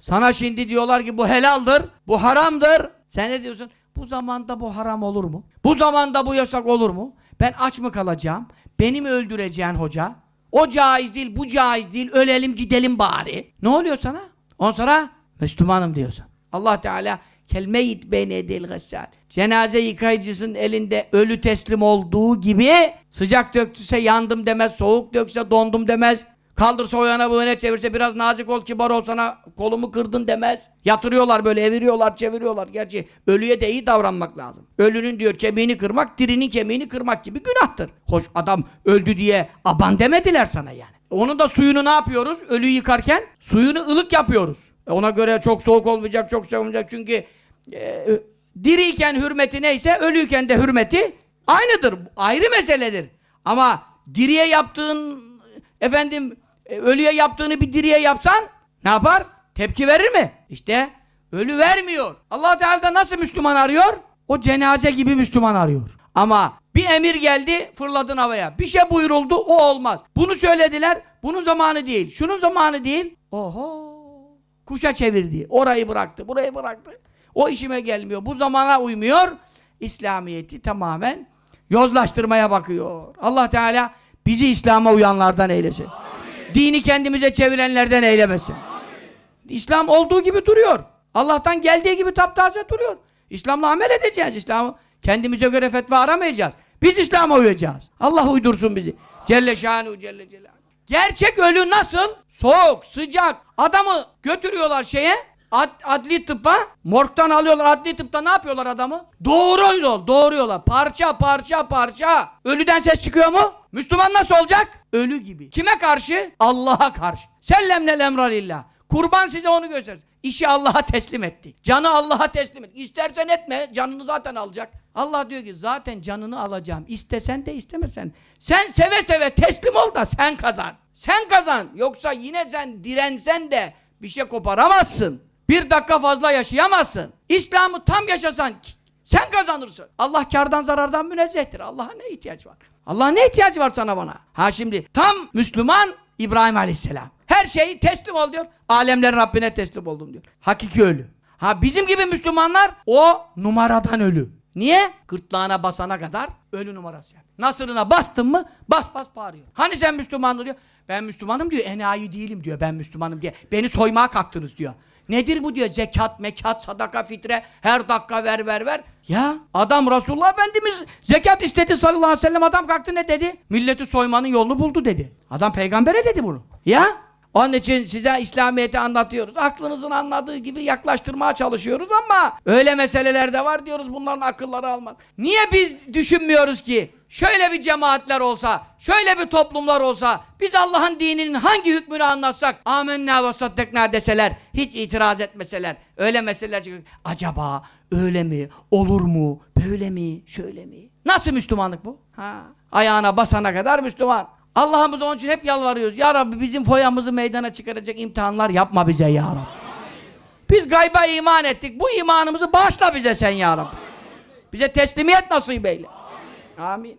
Sana şimdi diyorlar ki bu helaldir, bu haramdır. Sen ne diyorsun? Bu zamanda bu haram olur mu? Bu zamanda bu yasak olur mu? Ben aç mı kalacağım? Beni mi öldüreceğin hoca? O caiz değil, bu caiz değil. Ölelim gidelim bari. Ne oluyor sana? On sonra Müslümanım diyorsun. Allah Teala kelmeyit beyne edil gassal. Cenaze yıkayıcısının elinde ölü teslim olduğu gibi sıcak döktüse yandım demez, soğuk dökse dondum demez. Kaldırsa o yana bu yana çevirse biraz nazik ol kibar ol sana kolumu kırdın demez. Yatırıyorlar böyle eviriyorlar çeviriyorlar. Gerçi ölüye de iyi davranmak lazım. Ölünün diyor kemiğini kırmak dirinin kemiğini kırmak gibi günahtır. Hoş adam öldü diye aban demediler sana yani. Onun da suyunu ne yapıyoruz? Ölüyü yıkarken suyunu ılık yapıyoruz. E ona göre çok soğuk olmayacak, çok sıcak olmayacak çünkü e, diriyken hürmeti neyse ölüyken de hürmeti aynıdır. Ayrı meseledir. Ama diriye yaptığın efendim e, ölüye yaptığını bir diriye yapsan ne yapar? Tepki verir mi? İşte ölü vermiyor. Allah Teala da nasıl Müslüman arıyor? O cenaze gibi Müslüman arıyor. Ama bir emir geldi fırladın havaya. Bir şey buyuruldu o olmaz. Bunu söylediler. Bunun zamanı değil. Şunun zamanı değil. Oho. Kuşa çevirdi. Orayı bıraktı. Burayı bıraktı. O işime gelmiyor. Bu zamana uymuyor. İslamiyeti tamamen yozlaştırmaya bakıyor. Allah Teala bizi İslam'a uyanlardan eylesin. Dini kendimize çevirenlerden eylemesin. İslam olduğu gibi duruyor. Allah'tan geldiği gibi taptaze duruyor. İslam'la amel edeceğiz. İslam'ı kendimize göre fetva aramayacağız. Biz İslam'a uyacağız. Allah uydursun bizi. Celle şanu celle celaluhu. Gerçek ölü nasıl? Soğuk, sıcak. Adamı götürüyorlar şeye, ad- adli tıbba, morgdan alıyorlar adli tıpta ne yapıyorlar adamı? Doğuruyorlar, doğuruyorlar. Parça, parça, parça. Ölüden ses çıkıyor mu? Müslüman nasıl olacak? Ölü gibi. Kime karşı? Allah'a karşı. Sellemnel emralillah. Kurban size onu göstersin. İşi Allah'a teslim ettik. Canı Allah'a teslim et. İstersen etme, canını zaten alacak. Allah diyor ki zaten canını alacağım. İstesen de istemesen. Sen seve seve teslim ol da sen kazan. Sen kazan. Yoksa yine sen dirensen de bir şey koparamazsın. Bir dakika fazla yaşayamazsın. İslam'ı tam yaşasan sen kazanırsın. Allah kardan zarardan münezzehtir. Allah'a ne ihtiyaç var? Allah ne ihtiyacı var sana bana? Ha şimdi tam Müslüman İbrahim Aleyhisselam. Her şeyi teslim ol diyor. Alemlerin Rabbine teslim oldum diyor. Hakiki ölü. Ha bizim gibi Müslümanlar o numaradan ölü. Niye? Gırtlağına basana kadar ölü numarası yap. Nasırına bastın mı bas bas bağırıyor. Hani sen Müslüman diyor. Ben Müslümanım diyor. Enayi değilim diyor. Ben Müslümanım diye. Beni soymaya kalktınız diyor. Nedir bu diyor? Zekat, mekat, sadaka, fitre. Her dakika ver ver ver. Ya adam Resulullah Efendimiz zekat istedi sallallahu aleyhi ve sellem. Adam kalktı ne dedi? Milleti soymanın yolunu buldu dedi. Adam peygambere dedi bunu. Ya onun için size İslamiyet'i anlatıyoruz. Aklınızın anladığı gibi yaklaştırmaya çalışıyoruz ama öyle meseleler de var diyoruz bunların akılları almaz. Niye biz düşünmüyoruz ki şöyle bir cemaatler olsa, şöyle bir toplumlar olsa, biz Allah'ın dininin hangi hükmünü anlatsak, amenna ve saddekna deseler, hiç itiraz etmeseler, öyle meseleler çıkıyor. Acaba öyle mi, olur mu, böyle mi, şöyle mi? Nasıl Müslümanlık bu? Ha. Ayağına basana kadar Müslüman. Allah'ımız onun için hep yalvarıyoruz. Ya Rabbi bizim foyamızı meydana çıkaracak imtihanlar yapma bize ya Rabbi. Biz gayba iman ettik. Bu imanımızı bağışla bize sen ya Rabbi. Bize teslimiyet nasip eyle. Amin.